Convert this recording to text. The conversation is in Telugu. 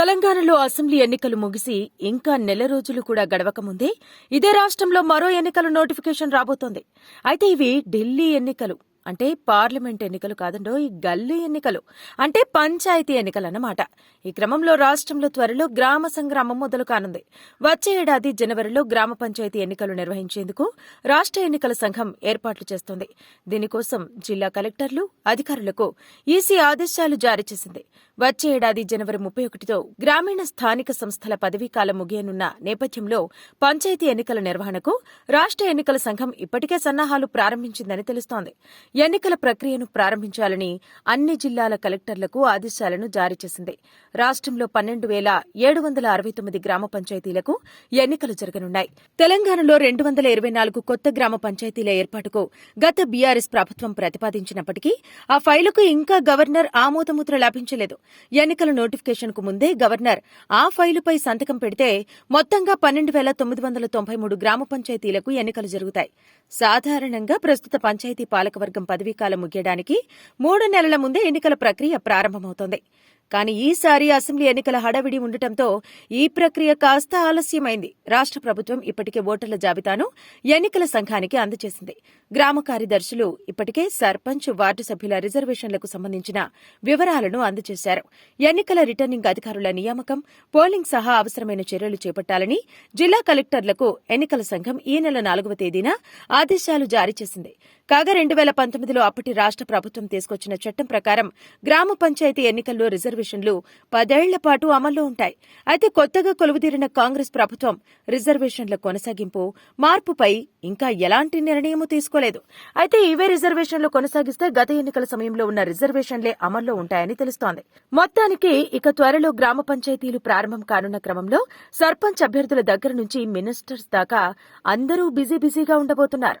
తెలంగాణలో అసెంబ్లీ ఎన్నికలు ముగిసి ఇంకా నెల రోజులు కూడా గడవక ముందే ఇదే రాష్ట్రంలో మరో ఎన్నికల నోటిఫికేషన్ రాబోతోంది. అయితే ఇవి ఢిల్లీ ఎన్నికలు. అంటే పార్లమెంట్ ఎన్నికలు కాదండో ఈ గల్లీ ఎన్నికలు అంటే పంచాయతీ ఎన్నికలన్నమాట. ఈ క్రమంలో రాష్ట్రంలో త్వరలో గ్రామ సంగ్రామం మొదలు కానుంది. వచ్చే ఏడాది జనవరిలో గ్రామ పంచాయతీ ఎన్నికలు నిర్వహించేందుకు రాష్ట్ర ఎన్నికల సంఘం ఏర్పాట్లు చేస్తోంది. దీనికోసం జిల్లా కలెక్టర్లు అధికారులకు ఈసీ ఆదేశాలు జారీ చేసింది. వచ్చే ఏడాది జనవరి ముప్పై ఒకటితో గ్రామీణ స్థానిక సంస్థల పదవీకాలం ముగియనున్న నేపథ్యంలో పంచాయతీ ఎన్నికల నిర్వహణకు రాష్ట్ర ఎన్నికల సంఘం ఇప్పటికే సన్నాహాలు ప్రారంభించిందని తెలుస్తోంది. ఎన్నికల ప్రక్రియను ప్రారంభించాలని అన్ని జిల్లాల కలెక్టర్లకు ఆదేశాలను జారీ చేసింది. రాష్ట్రంలో పన్నెండు వేల ఏడు వందల అరవై తొమ్మిది గ్రామ పంచాయతీలకు ఎన్నికలు జరగనున్నాయి. తెలంగాణలో రెండు వందల ఇరవై నాలుగు కొత్త గ్రామ పంచాయతీల ఏర్పాటుకు గత బీఆర్ఎస్ ప్రభుత్వం ప్రతిపాదించినప్పటికీ ఆ ఫైలుకు ఇంకా గవర్నర్ ఆమోదముద్ర లభించలేదు. ఎన్నికల నోటిఫికేషన్కు ముందే గవర్నర్ ఆ ఫైలుపై సంతకం పెడితే మొత్తంగా పన్నెండు వేల తొమ్మిది వందల తొంభై మూడు గ్రామ పంచాయతీలకు ఎన్నికలు జరుగుతాయి. సాధారణంగా ప్రస్తుత పంచాయతీ పాలకవర్గం పదవీకాలం ముగియడానికి మూడు నెలల ముందే ఎన్నికల ప్రక్రియ ప్రారంభమవుతోంది. కానీ ఈసారి అసెంబ్లీ ఎన్నికల హడావిడి ఉండటంతో ఈ ప్రక్రియ కాస్త ఆలస్యమైంది. రాష్ట్ర ప్రభుత్వం ఇప్పటికే ఓటర్ల జాబితాను ఎన్నికల సంఘానికి అందజేసింది. గ్రామ కార్యదర్శులు ఇప్పటికే సర్పంచ్ వార్డు సభ్యుల రిజర్వేషన్లకు సంబంధించిన వివరాలను అందజేశారు. ఎన్నికల రిటర్నింగ్ అధికారుల నియామకం పోలింగ్ సహా అవసరమైన చర్యలు చేపట్టాలని జిల్లా కలెక్టర్లకు ఎన్నికల సంఘం ఈ నెల నాలుగవ తేదీన ఆదేశాలు జారీ చేసింది. కాగా రెండు వేల పంతొమ్మిదిలో అప్పటి రాష్ట్ర ప్రభుత్వం తీసుకొచ్చిన చట్టం ప్రకారం గ్రామ పంచాయతీ ఎన్నికల్లో రిజర్వేషన్లు పదేళ్ళ పాటు అమల్లో ఉంటాయి. అయితే కొత్తగా కొలువుదీరిన కాంగ్రెస్ ప్రభుత్వం రిజర్వేషన్ల కొనసాగింపు మార్పుపై ఇంకా ఎలాంటి నిర్ణయమూ తీసుకోలేదు. అయితే ఇవే రిజర్వేషన్లు కొనసాగిస్తే గత ఎన్నికల సమయంలో ఉన్న రిజర్వేషన్లే అమల్లో ఉంటాయని తెలుస్తోంది. మొత్తానికి ఇక త్వరలో గ్రామ పంచాయతీలు ప్రారంభం కానున్న క్రమంలో సర్పంచ్ అభ్యర్థుల దగ్గర నుంచి మినిస్టర్స్ దాకా అందరూ బిజీ బిజీగా ఉండబోతున్నారు.